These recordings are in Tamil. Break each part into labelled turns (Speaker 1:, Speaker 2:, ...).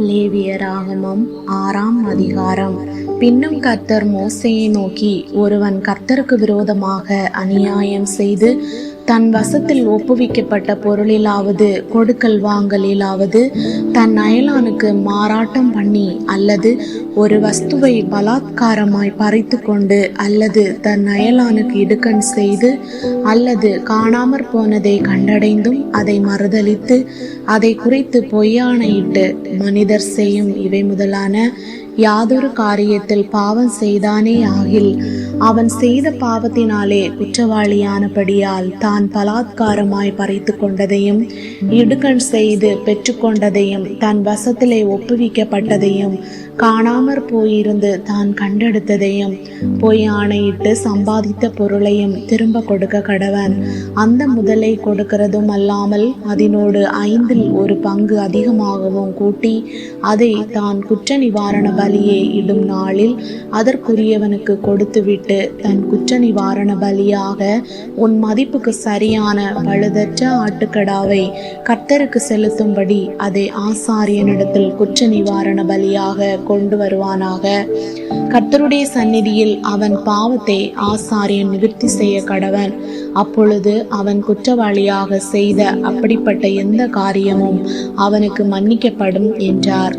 Speaker 1: லேவியராகமம் ஆறாம் அதிகாரம். பின்னும் கர்த்தர் மோசையை நோக்கி ஒருவன் கர்த்தருக்கு விரோதமாக அநியாயம் செய்து தன் வசத்தில் ஒப்புவிக்கப்பட்ட பொருளிலாவது கொடுக்கல் வாங்கலிலாவது தன் அயலானுக்கு மாறாட்டம் பண்ணி அல்லது ஒரு வஸ்துவை பலாத்காரமாய் பறித்து கொண்டு அல்லது தன் அயலானுக்கு இடுக்கண் செய்து அல்லது காணாமற் போனதை கண்டடைந்தும் அதை மறுதலித்து அதை குறித்து பொய்யானையிட்டு மனிதர் செய்யும் இவை முதலான யாதொரு காரியத்தில் பாவம் செய்தானே ஆகில் அவன் செய்த பாவத்தினாலே குற்றவாளியானபடியால் தான் பலாத்காரமாய் பறித்து கொண்டதையும் இடுக்கண் செய்து பெற்றுக்கொண்டதையும் தன் வசத்திலே ஒப்புவிக்கப்பட்டதையும் காணாமற் போயிருந்து தான் கண்டெடுத்ததையும் போய் ஆணையிட்டு சம்பாதித்த பொருளையும் திரும்ப கொடுக்க கடவன். அந்த முதலை கொடுக்கிறதும் அல்லாமல் அதனோடு ஐந்தில் ஒரு பங்கு அதிகமாகவும் கூட்டி அதை தான் குற்ற நிவாரண பலியை இடும் நாளில் அதற்குரியவனுக்கு கொடுத்துவிட்டு தன் குற்ற நிவாரண பலியாக உன் மதிப்புக்கு சரியான பழுதற்ற ஆட்டுக்கடாவை கர்த்தருக்கு செலுத்தும்படி அதை ஆசாரியனிடத்தில் குற்ற நிவாரண பலியாக கொண்டு வருவானாக. கர்த்தருடைய சந்நிதியில் அவன் பாவத்தை ஆசாரியன் நிவர்த்தி செய்ய கடவன். அப்பொழுது அவன் குற்றவாளியாக செய்த அப்படிப்பட்ட எந்த காரியமும் அவனுக்கு மன்னிக்கப்படும் என்றார்.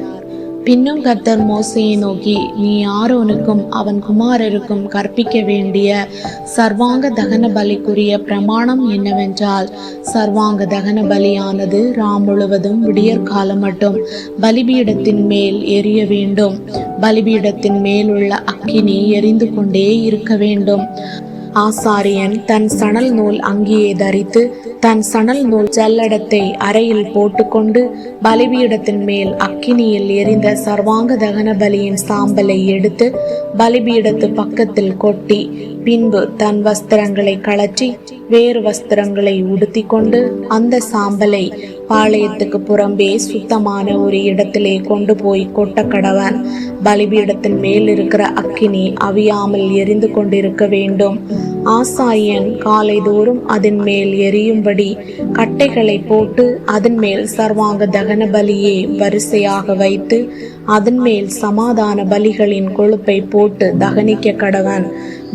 Speaker 1: பின்னும் கர்த்தர் மோசையை நோக்கி நீ ஆரோனுக்கும் அவன் குமாரருக்கும் கற்பிக்க வேண்டிய சர்வாங்க தகன பலிக்குரிய பிரமாணம் என்னவென்றால் சர்வாங்க தகன பலியானது ராம் முழுவதும் விடியற்காலம் மட்டும் பலிபீடத்தின் மேல் எரிய வேண்டும். பலிபீடத்தின் மேலுள்ள அக்கினி எரிந்து கொண்டே இருக்க வேண்டும். ஆசாரியன் தன் சணல் நூல் அங்கியே தரித்து தன் சணல் நூல் ஜல்லடத்தை அறையில் போட்டுக்கொண்டு பலிபீடத்தின் மேல் அக்கினியில் எரிந்த சர்வாங்க தகன பலியின் சாம்பலை எடுத்து பலிபீடத்து பக்கத்தில் கொட்டி பின்பு தன் வஸ்திரங்களை கழற்றி வேறு வஸ்திரங்களை உடுத்தி கொண்டு அந்த சாம்பலை பாளையத்துக்கு புறம்பே சுத்தமான ஒரு இடத்திலே கொண்டு போய் கொட்ட கடவன் பலிபீடத்தின் மேல் இருக்கிற அக்கினி அவியாமல் எரிந்து கொண்டிருக்க வேண்டும். ஆசாரியன் காலை தோறும் அதன் மேல் எரியும்படி கட்டைகளை போட்டு அதன் மேல் சர்வாங்க தகன பலியை வரிசையாக வைத்து அதன் மேல் சமாதான பலிகளின் கொழுப்பை போட்டு தகனிக்க கடவன்.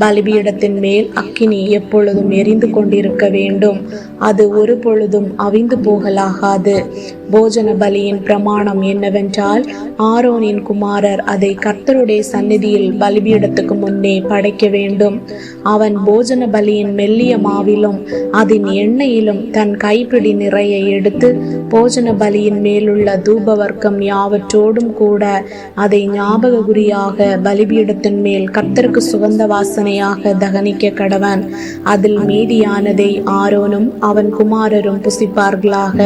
Speaker 1: பலிபீடத்தின் மேல் அக்கினி எப்பொழுதும் எரிந்து கொண்டிருக்க வேண்டும். அது ஒரு பொழுதும் அவிந்து போகலாகாது. போஜன பலியின் பிரமாணம் என்னவென்றால் ஆரோனின் குமாரர் அதை கர்த்தருடைய சந்நிதியில் பலிபீடத்துக்கு முன்னே படைக்க வேண்டும். அவன் போஜன பலியின் மெல்லிய மாவிலும் அதன் எண்ணெயிலும் தன் கைப்பிடி நிறைய எடுத்து போஜன பலியின் மேலுள்ள தூபவர்க்கம் யாவற்றோடும் கூட அதை ஞாபக குறியாக பலிபீடத்தின் மேல் கர்த்தருக்கு சுகந்த வாசனையாக தகனிக்க கடவன். அதில் மீதியானதை ஆரோனும் அவன் குமாரரும் புசிப்பார்களாக.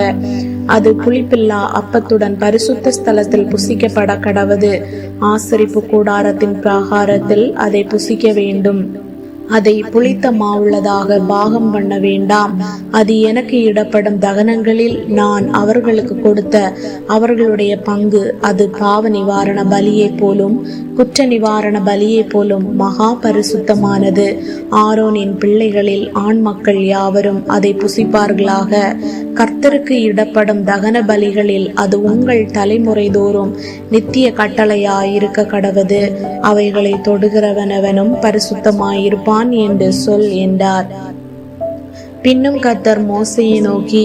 Speaker 1: அது புளிப்பில்லா அப்பத்துடன் பரிசுத்த ஸ்தலத்தில் புசிக்கப்பட கடவது. ஆசரிப்பு கூடாரத்தின் பிராகாரத்தில் அதை புசிக்க வேண்டும். அதை புளித்த மாவுள்ளதாக பாகம் பண்ண வேண்டாம். அது எனக்கு இடப்படும் தகனங்களில் நான் அவர்களுக்கு கொடுத்த அவர்களுடைய பங்கு. அது பாவ நிவாரண பலியை போலும் குற்ற நிவாரண பலியை போலும் மகா பரிசுத்தமானது. ஆரோனின் பிள்ளைகளில் ஆண் மக்கள் யாவரும் அதை புசிப்பார்களாக. கர்த்தருக்கு இடப்படும் தகன பலிகளில் அது உங்கள் தலைமுறை தோறும் நித்திய கட்டளையாயிருக்க கடவது. அவைகளை தொடுகிறவனவனும் பரிசுத்தமாயிருப்பான். வான் என்று சொல் என்றார். பின்னும் கத்தர் மோசையை நோக்கி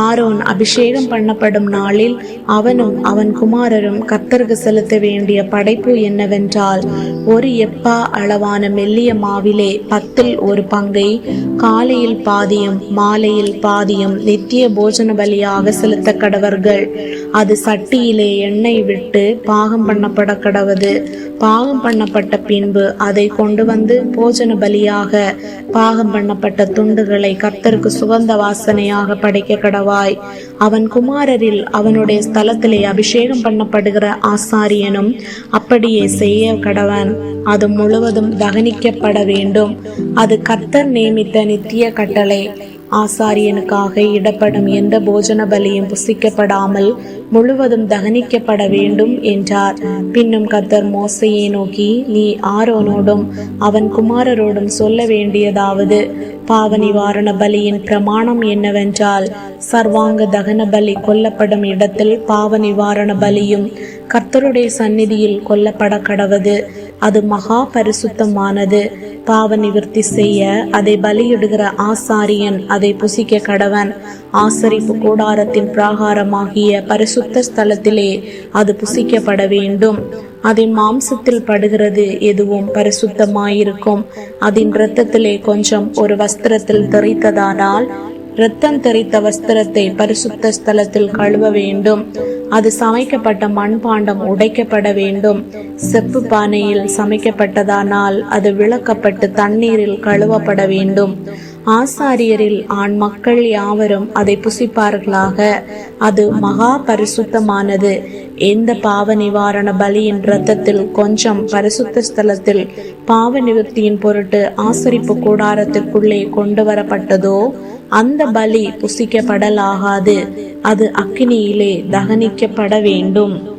Speaker 1: ஆரோன் அபிஷேகம் பண்ணப்படும் நாளில் அவனும் அவன் குமாரரும் கத்தருக்கு செலுத்த வேண்டிய படைப்பு என்னவென்றால் ஒரு எப்பா அளவான மெல்லிய மாவிலே பத்தில் ஒரு பங்கை காலையில் பாதியும் மாலையில் பாதியும் நித்திய போஜன பலியாக செலுத்த கடவர்கள். அது சட்டியிலே எண்ணெய் விட்டு பாகம் பண்ணப்பட கடவது. பாகம் பண்ணப்பட்ட பின்பு அதை கொண்டு வந்து போஜன பலியாக பாகம் பண்ணப்பட்ட துண்டுகளை கர்த்தருக்கு சுகந்த வாசனையாக படைக்க கடவாய். அவன் குமாரரில் அவனுடைய ஸ்தலத்திலே அபிஷேகம் பண்ணப்படுகிற ஆசாரியனும் அப்படியே செய்ய கடவன். அது முழுவதும் தகனிக்கப்பட வேண்டும். அது கர்த்தர் நியமித்த நித்திய கட்டளை. ஆசாரியனுக்காக இடப்படும் எந்த போஜன பலியும் புசிக்கப்படாமல் முழுவதும் தகனிக்கப்பட வேண்டும் என்றார். பின்னும் கத்தர் மோசையை நோக்கி நீ ஆரோனோடும் அவன் குமாரரோடும் சொல்ல வேண்டியதாவது பாவ நிவாரண பலியின் பிரமாணம் என்னவென்றால் சர்வாங்க தகன பலி கொல்லப்படும் இடத்தில் பாவ நிவாரண பலியும் கர்த்தருடைய சந்நிதியில் கொல்லப்பட கடவது அது மகா பரிசுத்தமானது. பாவ நிவர்த்தி செய்ய அதை பலியிடுகிற ஆசாரியன் அதை புசிக்க கடவன். ஆசரிப்பு கூடாரத்தின் பிராகாரமாகிய பரிசுத்த ஸ்தலத்திலே அது புசிக்கப்பட வேண்டும். அதன் மாம்சத்தில் படுகிறது எதுவும் பரிசுத்தமாயிருக்கும். அதன் இரத்தத்திலே கொஞ்சம் ஒரு வஸ்திரத்தில் தெரித்ததானால் இரத்தம் தெரித்த வஸ்திரத்தை பரிசுத்த ஸ்தலத்தில் கழுவ வேண்டும். அது சமைக்கப்பட்ட மண்பாண்டம் உடைக்கப்பட வேண்டும். செப்பு பானையில் சமைக்கப்பட்டதானால் அது விளக்கப்பட்டு தண்ணீரில் கழுவப்பட வேண்டும். ஆசாரியரில் ஆண் மக்கள் யாவரும் அதை புசிப்பார்களாக. அது மகா பரிசுத்தமானது. எந்த பாவ நிவாரண பலியின் இரத்தத்தில் கொஞ்சம் பரிசுத்த ஸ்தலத்தில் பாவ நிவர்த்தியின் பொருட்டு ஆசரிப்பு கூடாரத்திற்குள்ளே கொண்டு வரப்பட்டதோ அந்த பலி புசிக்கப்படலாகாது. அது அக்னியிலே தகனிக்கப்பட வேண்டும்